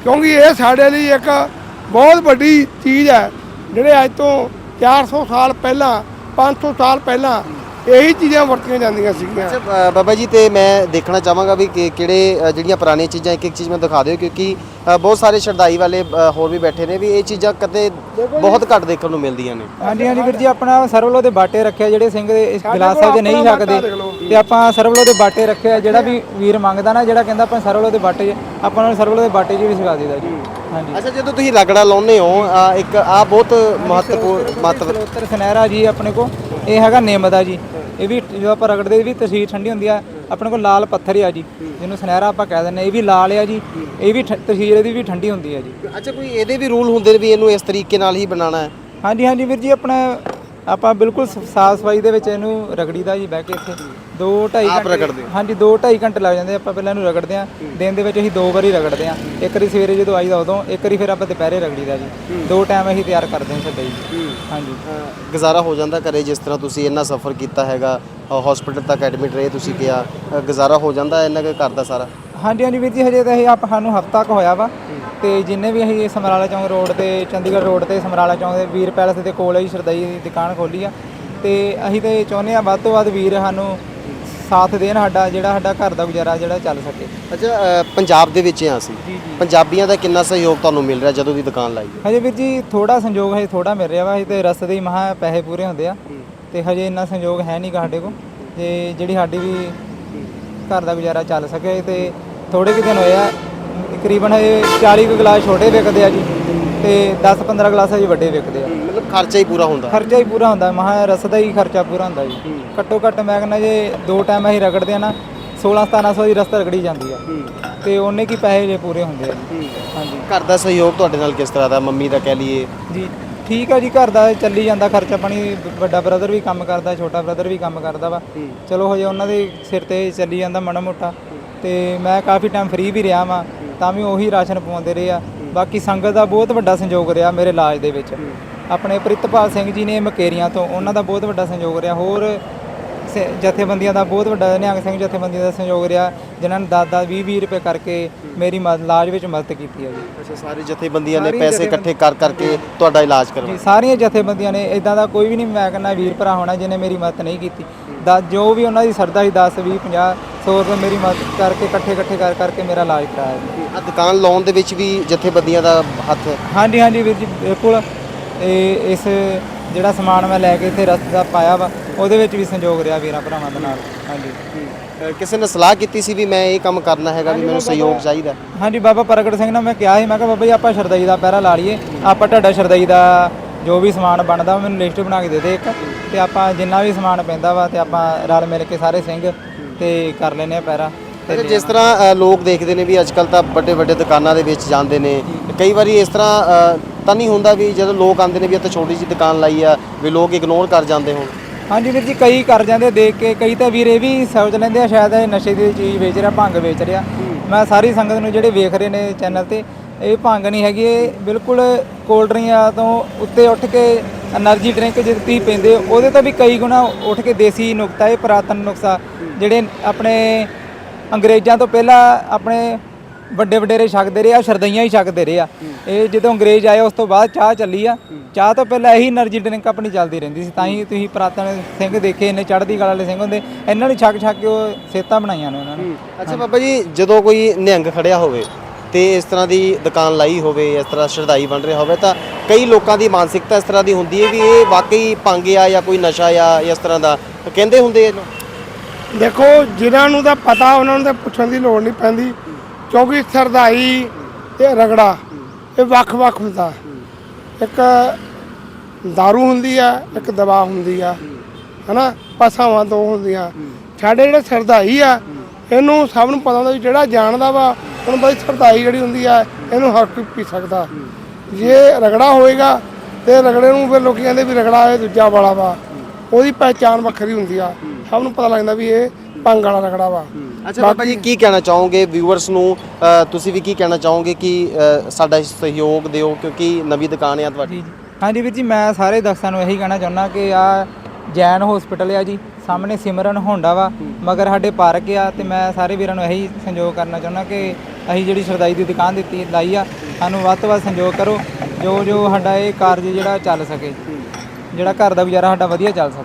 [SPEAKER 3] ਕਿਉਂਕਿ ਇਹ ਸਾਡੇ ਲਈ ਇੱਕ ਬਹੁਤ ਵੱਡੀ ਚੀਜ਼ ਹੈ। ਜਿਹੜੇ ਅੱਜ ਤੋਂ 400 ਸਾਲ ਪਹਿਲਾਂ 500 ਸਾਲ ਪਹਿਲਾਂ ਇਹੀ ਚੀਜ਼ਾਂ ਵਰਤੀਆਂ ਜਾਂਦੀਆਂ ਸੀਗੀਆਂ
[SPEAKER 1] ਅੱਛਾ ਅ, ਬਾਬਾ ਜੀ ਤੇ ਮੈਂ ਦੇਖਣਾ ਚਾਹਾਂਗਾ ਵੀ ਕਿ- ਕਿਹੜੇ ਅ, ਜਿਹੜੀਆਂ ਪੁਰਾਣੀਆਂ ਚੀਜ਼ਾਂ ਇੱਕ ਇੱਕ ਚੀਜ਼ ਮੈਂ ਦਿਖਾ ਦਿਓ ਕਿਉਂਕਿ ਅ, ਬਹੁਤ ਸਾਰੇ ਸ਼ਰਦਾਈ ਵਾਲੇ ਅ, ਹੋਰ ਵੀ ਬੈਠੇ ਨੇ ਵੀ ਇਹ ਚੀਜ਼ਾਂ ਕਦੇ ਬਹੁਤ ਘੱਟ ਦੇਖਣ ਨੂੰ ਮਿਲਦੀਆਂ ਨੇ
[SPEAKER 2] ਹਾਂਜੀ ਹਾਂਜੀ ਵੀਰ ਜੀ ਆਪਣਾ ਸਰਵਲੋ ਦੇ ਬਾਟੇ ਰੱਖਿਆ ਜਿਹੜੇ ਸਿੰਘ ਦੇ ਇਸ ਗਲਾਸਾਂ 'ਚ ਨਹੀਂ
[SPEAKER 3] ਆਪਣਾ ਬਾਟਾ
[SPEAKER 2] ਛਕਦੇ
[SPEAKER 3] ਦੇਖ ਲਓ।
[SPEAKER 2] ਤੇ ਆਪਾਂ ਸਰਵਲੋ ਦੇ ਬਾਟੇ ਰੱਖਿਆ ਜਿਹੜਾ ਵੀ ਵੀਰ ਮੰਗਦਾ ਨਾ ਜਿਹੜਾ ਕਹਿੰਦਾ ਆਪਾਂ ਸਰਵਲੋ ਦੇ ਬਾਟੇ 'ਚ ਆਪਾਂ ਨੂੰ ਸਰਵਲੋ ਦੇ ਬਾਟੇ 'ਚ ਵੀ ਸਿਖਾ ਦੇਦਾ ਜੀ ਹਾਂਜੀ
[SPEAKER 1] ਅੱਛਾ ਜਦੋਂ ਤੁਸੀਂ ਰਗੜਾ ਲਾਉਂਦੇ ਹੋ ਅ, ਇੱਕ ਆ ਬਹੁਤ ਮਹੱਤਵਪੂਰਨ ਮਹੱਤਵ
[SPEAKER 2] ਸੁਨਹਿਰਾ ਜੀ ਆਪਣੇ ਕੋ ਇਹ ਹੈਗਾ ਨਿੰਮ ਦਾ ਜੀ। ਇਹ ਵੀ ਜਦੋਂ ਆਪਾਂ ਰਗੜਦੇ ਇਹ ਵੀ ਤਸੀਰ ਠੰਡੀ ਹੁੰਦੀ ਆ ਆਪਣੇ ਕੋਲ ਲਾਲ ਪੱਥਰ ਹੀ ਆ ਜੀ। ਜਿਹਨੂੰ ਸੁਨਹਿਰਾ ਆਪਾਂ ਕਹਿ ਦਿੰਦੇ ਇਹ ਵੀ ਲਾਲ ਆ ਜੀ। ਇਹ ਵੀ ਠ- ਤਸੀਰ ਇਹਦੀ ਵੀ ਠੰਡੀ ਹੁੰਦੀ ਆ ਜੀ।
[SPEAKER 1] ਅੱਛਾ ਕੋਈ ਇਹਦੇ ਵੀ ਰੂਲ ਹੁੰਦੇ ਨੇ ਵੀ ਇਹਨੂੰ ਇਸ ਤਰੀਕੇ ਨਾਲ ਹੀ ਬਣਾਉਣਾ ਹੈ?
[SPEAKER 2] ਹਾਂਜੀ ਹਾਂਜੀ ਵੀਰ ਜੀ ਆਪਣਾ ਆਪਾਂ ਬਿਲਕੁਲ ਸਾਫ਼ ਸਫ਼ਾਈ ਦੇ ਵਿੱਚ ਇਹਨੂੰ ਰਗੜੀਦਾ ਜੀ ਬਹਿ ਕੇ ਇੱਥੇ। 2 2.5
[SPEAKER 1] ਆਪ
[SPEAKER 2] ਘੰਟੇ
[SPEAKER 1] ਰਗੜਦੇ ਹੋ?
[SPEAKER 2] ਹਾਂਜੀ 2 2.5 ਘੰਟੇ ਲੱਗ ਜਾਂਦੇ ਆ। ਆਪਾਂ ਪਹਿਲਾਂ ਇਹਨੂੰ ਰਗੜਦੇ ਆ ਦਿਨ ਦੇ ਵਿੱਚ ਅਸੀਂ ਦੋ ਵਾਰੀ ਰਗੜਦੇ ਆ ਇੱਕ ਵਾਰੀ ਸਵੇਰੇ ਜਦੋਂ ਆਈਦਾ ਉਦੋਂ ਇੱਕ ਵਾਰੀ ਫਿਰ ਆਪਾਂ ਦੁਪਹਿਰੇ ਰਗੜੀਦਾ ਜੀ। ਦੋ ਟਾਈਮ ਅਸੀਂ ਤਿਆਰ ਕਰਦੇ ਹਾਂ ਛੱਡੇ ਜੀ। ਹਾਂਜੀ।
[SPEAKER 1] ਅ, ਗੁਜ਼ਾਰਾ ਹੋ ਜਾਂਦਾ ਘਰੇ ਜਿਸ ਤਰ੍ਹਾਂ ਤੁਸੀਂ ਇੰਨਾ ਸਫ਼ਰ ਕੀਤਾ ਹੈਗਾ ਹਸਪੀਟਲ ਤੱਕ ਐਡਮਿਟ ਰਹੇ ਤੁਸੀਂ ਕਿਹਾ ਅ, ਗੁਜ਼ਾਰਾ ਹੋ ਜਾਂਦਾ ਇੰਨਾ ਕੁ ਘਰ ਦਾ ਸਾਰਾ?
[SPEAKER 2] ਹਾਂਜੀ ਹਾਂਜੀ ਵੀਰ ਜੀ ਹਜੇ ਤਾਂ ਇਹ ਆਪ ਸਾਨੂੰ ਹਫਤਾ ਕੁ ਹੋਇਆ ਵਾ। ਤੇ ਜਿੰਨੇ ਵੀ ਅਸੀਂ ਸਮਰਾਲਾ ਚੌਂਕ ਰੋਡ ਤੇ ਚੰਡੀਗੜ੍ਹ ਰੋਡ ਤੇ ਸਮਰਾਲਾ ਚੌਂਕ ਦੇ ਵੀਰ ਪੈਲਸ ਦੇ ਕੋਲ ਹੀ ਸਰਦਾਈ ਦੀ ਦੁਕਾਨ ਖੋਲੀ ਆ। ਤੇ ਅਸੀਂ ਤੇ ਚਾਹੁੰਦੇ ਆ ਵੱਧ ਤੋਂ ਵੱਧ ਵੀਰ ਸਾਨੂੰ ਸਾਥ ਦੇਣ ਸਾਡਾ ਜਿਹੜਾ ਸਾਡਾ ਘਰ ਦਾ ਗੁਜ਼ਾਰਾ ਜਿਹੜਾ ਚੱਲ ਸਕੇ।
[SPEAKER 1] ਅੱਛਾ ਅ, ਪੰਜਾਬ ਦੇ ਵਿੱਚ ਹਾਂ ਅਸੀਂ।
[SPEAKER 2] ਜੀ ਜੀ।
[SPEAKER 1] ਪੰਜਾਬੀਆਂ ਦਾ ਕਿੰਨਾ ਸਹਿਯੋਗ ਤੁਹਾਨੂੰ ਮਿਲ ਰਿਹਾ ਜਦੋਂ ਦੀ ਦੁਕਾਨ ਲਾਈ ਹੈ?
[SPEAKER 2] ਹਜੇ ਵੀਰ ਜੀ ਥੋੜਾ ਸੰਯੋਗ ਹੈ ਥੋੜਾ ਮਿਲ ਰਿਹਾ ਵਾ ਅਸੀਂ ਤੇ ਰਸਤੇ ਦੇ ਹੀ ਮਹਾ ਪੈਸੇ ਪੂਰੇ ਹੁੰਦੇ ਆ। ਤੇ ਹਜੇ ਇੰਨਾ ਸੰਯੋਗ ਹੈ ਨਹੀਂ ਗਾ ਸਾਡੇ ਕੋਲ। ਤੇ ਜਿਹੜੀ ਸਾਡੀ ਵੀ ਘਰ ਦਾ ਗੁਜ਼ਾਰਾ ਚੱਲ ਸਕੇ ਤੇ ਥੋੜੇ ਕੁ ਦਿਨ ਹੋਏ ਆ ਤਕਰੀਬਨ ਹਜੇ 40 ਕੁ ਗਲਾਸ ਛੋਟੇ ਵਿਕਦੇ ਆ ਜੀ। ਤੇ 10-15 ਗਲਾਸ ਹਜੇ ਵੱਡੇ ਵਿਕਦੇ ਆ।
[SPEAKER 1] ਮਤਲਬ ਖਰਚਾ ਹੀ ਪੂਰਾ ਹੁੰਦਾ।
[SPEAKER 2] ਖਰਚਾ ਹੀ ਪੂਰਾ ਹੁੰਦਾ ਮਹਾ ਰਸ ਦਾ ਹੀ ਖਰਚਾ ਪੂਰਾ ਹੁੰਦਾ ਜੀ। ਘੱਟੋ ਘੱਟ ਮੈਂ ਕਹਿੰਦਾ ਜੇ ਦੋ ਟਾਈਮ ਅਸੀਂ ਰਗੜਦੇ ਆ ਨਾ 16-1700 ਦੀ ਰਸਤਾ ਰਗੜੀ ਜਾਂਦੀ ਆ। ਤੇ ਉਹਨੇ ਕੀ ਪੈਸੇ ਜੇ ਪੂਰੇ ਹੁੰਦੇ ਆ ਜੀ। ਹਾਂਜੀ।
[SPEAKER 1] ਘਰ ਦਾ ਸਹਿਯੋਗ ਤੁਹਾਡੇ ਨਾਲ ਕਿਸ ਤਰ੍ਹਾਂ ਦਾ ਮੰਮੀ ਦਾ ਕਹਿ ਲਈਏ?
[SPEAKER 2] ਜੀ ਠੀਕ ਆ ਜੀ ਘਰ ਦਾ ਚੱਲੀ ਜਾਂਦਾ ਖਰਚਾ ਪਾਣੀ ਵੱਡਾ ਬ੍ਰਦਰ ਵੀ ਕੰਮ ਕਰਦਾ ਛੋਟਾ ਬ੍ਰਦਰ ਵੀ ਕੰਮ ਕਰਦਾ ਵਾ। ਚਲੋ ਹਜੇ ਉਹਨਾਂ ਦੇ ਸਿਰ ਤੇ ਚੱਲੀ ਜਾਂਦਾ ਮਾੜਾ ਮੋਟਾ। ਤੇ ਮੈਂ ਕਾਫੀ ਟਾਈਮ ਫ੍ਰੀ ਵੀ ਰਿਹਾ ਵਾਂ ਤਾਂ ਵੀ ਉਹੀ ਰਾਸ਼ਨ ਪਵਾਉਂਦੇ ਰਹੇ ਆ। ਬਾਕੀ ਸੰਗਤ ਦਾ ਬਹੁਤ ਵੱਡਾ ਸੰਯੋਗ ਰਿਹਾ ਮੇਰੇ ਇਲਾਜ ਦੇ ਵਿੱਚ। ਆਪਣੇ ਪ੍ਰਿਤਪਾਲ ਸਿੰਘ ਜੀ ਨੇ ਮਕੇਰੀਆਂ ਤੋਂ ਉਹਨਾਂ ਦਾ ਬਹੁਤ ਵੱਡਾ ਸੰਯੋਗ ਰਿਹਾ। ਹੋਰ ਸ- ਜਥੇਬੰਦੀਆਂ ਦਾ ਬਹੁਤ ਵੱਡਾ ਨਿਹੰਗ ਸਿੰਘ ਜਥੇਬੰਦੀਆਂ ਦਾ ਸੰਯੋਗ ਰਿਹਾ ਜਿਨ੍ਹਾਂ ਨੇ 10 20 20 ਰੁਪਏ ਕਰਕੇ ਮੇਰੀ ਮਦ- ਇਲਾਜ ਵਿੱਚ ਮਦਦ ਕੀਤੀ ਹੈ ਜੀ।
[SPEAKER 1] ਅੱਛਾ ਸਾਰੇ ਜਥੇਬੰਦੀਆਂ ਨੇ
[SPEAKER 2] ਸਾਰੀ
[SPEAKER 1] ਪੈਸੇ ਇਕੱਠੇ ਕਰ ਕਰਕੇ ਤੁਹਾਡਾ ਇਲਾਜ ਕਰਵਾਇਆ।
[SPEAKER 2] ਜੀ ਸਾਰੀਆਂ ਜਥੇਬੰਦੀਆਂ ਨੇ ਇਦਾਂ ਦਾ ਕੋਈ ਵੀ ਨਹੀਂ ਮੈਂ ਕਹਿੰਦਾ ਵੀਰ ਭਰਾ ਹੋਣਾ ਜਿਹਨੇ ਮੇਰੀ ਮਦਦ ਨਹੀਂ ਕੀਤੀ। ਦਾ ਜੋ ਵੀ ਉਹਨਾਂ ਦੀ ਸਰਦਾ ਸੀ 10 20 50 100 ਰੁਪਏ ਮੇਰੀ ਮਦਦ ਕਰਕੇ ਇਕੱਠੇ ਇਕੱਠੇ ਕਰ ਕਰਕੇ ਮੇਰਾ ਇਲਾਜ ਕਰਾਇਆ ਜੀ।
[SPEAKER 1] ਆ ਦੁਕਾਨ ਲਾਉਣ ਦੇ ਵਿੱਚ ਵੀ ਜਥੇਬੰਦੀਆਂ ਦਾ ਹੱਥ ਹੈ?
[SPEAKER 2] ਹਾਂਜੀ ਹਾਂਜੀ ਵੀਰ ਜੀ ਬਿਲਕੁਲ। ਇਹ ਇਸ ਜਿਹੜਾ ਸਮਾਨ ਮੈਂ ਲੈ ਕੇ ਇੱਥੇ ਰਸਤਾ ਪਾਇਆ ਵਾ ਉਹਦੇ ਵਿੱਚ ਵੀ ਸੰਯੋਗ ਰਿਹਾ ਵੀਰਾਂ ਭਰਾਵਾਂ ਦੇ ਨਾਲ। ਹਾਂਜੀ।
[SPEAKER 1] ਅ, ਕਿਸੇ ਨੇ ਸਲਾਹ ਕੀਤੀ ਸੀ ਵੀ ਮੈਂ ਇਹ ਕੰਮ ਕਰਨਾ ਹੈਗਾ ਵੀ ਮੈਨੂੰ ਸਹਿਯੋਗ ਚਾਹੀਦਾ
[SPEAKER 2] ਹਾਂਜੀ ਬਾਬਾ ਪ੍ਰਗਟ ਸਿੰਘ ਨਾਲ ਮੈਂ ਕਿਹਾ ਸੀ ਮੈਂ ਕਿਹਾ ਬਾਬਾ ਜੀ ਆਪਾਂ ਸ਼ਰਦਾਈ ਦਾ ਪਹਿਰਾ ਲਾ ਲਈਏ। ਆਪਾਂ ਤੁਹਾਡਾ ਸ਼ਰਦਾਈ ਦਾ ਜੋ ਵੀ ਸਮਾਨ ਬਣਦਾ ਮੈਨੂੰ ਲਿਸਟ ਬਣਾ ਕੇ ਦੇ ਦੇ ਇੱਕ। ਤੇ ਆਪਾਂ ਜਿੰਨਾ ਵੀ ਸਮਾਨ ਪੈਂਦਾ ਵਾ ਤੇ ਆਪਾਂ ਰਲ ਮਿਲ ਕੇ ਸਾਰੇ ਸਿੰਘ ਤੇ ਕਰ ਲੈਨੇ ਆ ਪਹਿਰਾ।
[SPEAKER 1] ਤੇ ਜਿਸ ਤਰ੍ਹਾਂ ਲੋਕ ਦੇਖਦੇ ਨੇ ਵੀ ਅੱਜ ਕੱਲ ਤਾਂ ਵੱਡੇ ਵੱਡੇ ਦੁਕਾਨਾਂ ਦੇ ਵਿੱਚ ਜਾਂਦੇ ਨੇ ਕਈ ਵਾਰੀ ਇਸ ਤਰ੍ਹਾਂ ਤਾਂ ਨਹੀਂ ਹੁੰਦਾ ਵੀ ਜਦੋਂ ਲੋਕ ਆਉਂਦੇ ਨੇ ਵੀ ਇੱਥੇ ਛੋਟੀ ਜਿਹੀ ਦੁਕਾਨ ਲਾਈ ਆ ਵੀ ਲੋਕ ਇਗਨੋਰ ਕਰ ਜਾਂਦੇ ਹੋਣ?
[SPEAKER 2] ਹਾਂਜੀ ਵੀਰ ਜੀ ਕਈ ਕਰ ਜਾਂਦੇ ਦੇਖ ਕੇ ਕਈ ਤਾਂ ਵੀਰ ਇਹ ਵੀ ਸਮਝ ਲੈਂਦੇ ਆ ਸ਼ਾਇਦ ਇਹ ਨਸ਼ੇ ਦੀ ਚੀਜ਼ ਵੇਚ ਰਿਹਾ ਭੰਗ ਵੇਚ ਰਿਹਾ। ਮੈਂ ਸਾਰੀ ਸੰਗਤ ਨੂੰ ਜਿਹੜੇ ਵੇਖ ਰਹੇ ਨੇ ਚੈਨਲ ਤੇ ਇਹ ਭੰਗ ਨਹੀਂ ਹੈਗੀ ਇਹ ਬਿਲਕੁਲ ਕੋਲਡ ਡਰਿੰਕਾਂ ਤੋਂ ਉੱਤੇ ਉੱਠ ਕੇ ਐਨਰਜੀ ਡਰਿੰਕ ਜੇ ਤੁਸੀਂ ਪੀਂਦੇ ਉਹਦੇ ਤਾਂ ਵੀ ਕਈ ਗੁਣਾ ਉੱਠ ਕੇ ਦੇਸੀ ਨੁਕਤਾ ਇਹ ਪੁਰਾਤਨ ਨੁਕਸਾ ਜਿਹੜੇ ਆਪਣੇ ਅੰਗਰੇਜ਼ਾਂ ਤੋਂ ਪਹਿਲਾਂ ਆਪਣੇ ਵੱਡੇ ਵਡੇਰੇ ਛਕਦੇ ਰਹੇ ਆ, ਸਰਦਈਆਂ ਹੀ ਛਕਦੇ ਰਹੇ ਆ। ਇਹ ਜਦੋਂ ਅੰਗਰੇਜ਼ ਆਏ, ਉਸ ਤੋਂ ਬਾਅਦ ਚਾਹ ਚੱਲੀ ਆ। ਚਾਹ ਤੋਂ ਪਹਿਲਾਂ ਇਹੀ એનર્ਜੀ ਡਰਿੰਕ ਆਪਣੀ ਚੱਲਦੀ ਰਹਿੰਦੀ ਸੀ। ਤਾਂ ਹੀ ਤੁਸੀਂ ਪ੍ਰਾਤਨ ਸਿੰਘ ਦੇਖੇ, ਇੰਨੇ ਚੜ੍ਹਦੀ ਕਲਾ ਵਾਲੇ ਸਿੰਘ ਹੁੰਦੇ। ਇਹਨਾਂ ਨੇ ਛੱਕ ਛੱਕ ਕੇ ਉਹ ਸੇਤਾਂ ਬਣਾਈਆਂ ਨੇ ਉਹਨਾਂ ਨੇ।
[SPEAKER 1] ਅੱਛਾ ਬਾਬਾ ਜੀ, ਜਦੋਂ ਕੋਈ ਨਿਹੰਗ ਖੜਿਆ ਹੋਵੇ ਤੇ ਇਸ ਤਰ੍ਹਾਂ ਦੀ ਦੁਕਾਨ ਲਾਈ ਹੋਵੇ, ਇਸ ਤਰ੍ਹਾਂ ਸ਼ਰਧਾਈ ਬਣ ਰਿਹਾ ਹੋਵੇ, ਤਾਂ ਕਈ ਲੋਕਾਂ ਦੀ ਮਾਨਸਿਕਤਾ ਇਸ ਤਰ੍ਹਾਂ ਦੀ ਹੁੰਦੀ ਹੈ ਵੀ ਇਹ ਵਾਕਈ ਪੰਗ ਆ ਜਾਂ ਕੋਈ ਨਸ਼ਾ ਆ, ਇਸ ਤਰ੍ਹਾਂ ਦਾ। ਕਹਿੰਦੇ ਹੁੰਦੇ ਇਹਨੂੰ?
[SPEAKER 3] ਦੇਖੋ, ਜਿਨ੍ਹਾਂ ਨੂੰ ਤਾਂ ਪਤਾ, ਉਹਨਾਂ ਨੂੰ ਤਾਂ ਪੁੱਛਣ ਦੀ ਲੋੜ ਨਹੀਂ ਪੈਂਦੀ। ਕਿਉਂਕਿ ਸਰਦਾਈ ਤੇ ਰਗੜਾ, ਇਹ ਵੱਖ-ਵੱਖ ਹੁੰਦਾ। ਇੱਕ दारू ਹੁੰਦੀ ਆ, ਇੱਕ ਦਵਾ ਹੁੰਦੀ ਆ। ਹਨਾ? ਪਾਸਾਵਾਂ ਦੋ ਹੁੰਦੀਆਂ। ਸਾਡੇ ਜਿਹੜੇ ਸਰਦਾਈ ਆ, ਇਹਨੂੰ ਸਭ ਨੂੰ ਪਤਾ ਹੁੰਦਾ ਵੀ ਜਿਹੜਾ ਜਾਣਦਾ ਵਾ, ਉਹਨੂੰ ਬਈ ਸਰਦਾਈ ਜਿਹੜੀ ਹੁੰਦੀ ਆ, ਇਹਨੂੰ ਹਰ ਕੋਈ ਪੀ ਸਕਦਾ। ਜੇ ਰਗੜਾ ਹੋਏਗਾ, ਤੇ ਰਗੜੇ ਨੂੰ ਫਿਰ ਲੋਕੀ ਕਹਿੰਦੇ ਵੀ ਰਗੜਾ ਇਹ ਦੂਜਾ ਵਾਲਾ ਵਾ। ਉਹਦੀ ਪਹਿਚਾਣ ਵੱਖਰੀ ਹੁੰਦੀ ਆ। ਸਭ ਨੂੰ ਪਤਾ ਲੱਗਦਾ ਵੀ ਇਹ ਭੰਗ ਵਾਲਾ ਰਗੜਾ ਵਾ।
[SPEAKER 1] ਅੱਛਾ ਬਾਬਾ ਜੀ ਕੀ ਕਹਿਣਾ ਚਾਹੋਗੇ ਵਿਊਅਰਸ ਨੂੰ? ਤੁਸੀਂ ਵੀ ਕੀ ਕਹਿਣਾ ਚਾਹੋਗੇ ਕਿ ਸਾਡਾ ਸਹਿਯੋਗ ਦਿਓ ਕਿਉਂਕਿ ਨਵੀਂ ਦੁਕਾਨ ਆ ਤੁਹਾਡੀ?
[SPEAKER 2] ਹਾਂਜੀ ਵੀਰ ਜੀ ਮੈਂ ਸਾਰੇ ਦਰਸ਼ਕਾਂ ਨੂੰ ਇਹੀ ਕਹਿਣਾ ਚਾਹੁੰਦਾ ਕਿ ਆ ਜੈਨ ਹਸਪੀਟਲ ਆ ਜੀ ਸਾਹਮਣੇ ਸਿਮਰਨ ਹੋਂਡਾ ਵਾ ਮਗਰ ਸਾਡੇ ਪਾਰਕ ਆ ਤੇ ਮੈਂ ਸਾਰੇ ਵੀਰਾਂ ਨੂੰ ਇਹੀ ਸੰਯੋਗ ਕਰਨਾ ਚਾਹੁੰਦਾ ਕਿ ਅਸੀਂ ਜਿਹੜੀ ਸਰਦਾਈ ਦੀ ਦੁਕਾਨ ਦਿੱਤੀ ਲਾਈ ਆ ਸਾਨੂੰ ਵੱਧ ਤੋਂ ਵੱਧ ਸੰਯੋਗ ਕਰੋ ਜੋ ਜੋ ਸਾਡਾ ਇਹ ਕਾਰਜ ਜਿਹੜਾ ਚੱਲ ਸਕੇ। ਜਿਹੜਾ ਘਰ ਦਾ ਗੁਜ਼ਾਰਾ ਸਾਡਾ ਵਧੀਆ ਚੱਲ ਸਕੇ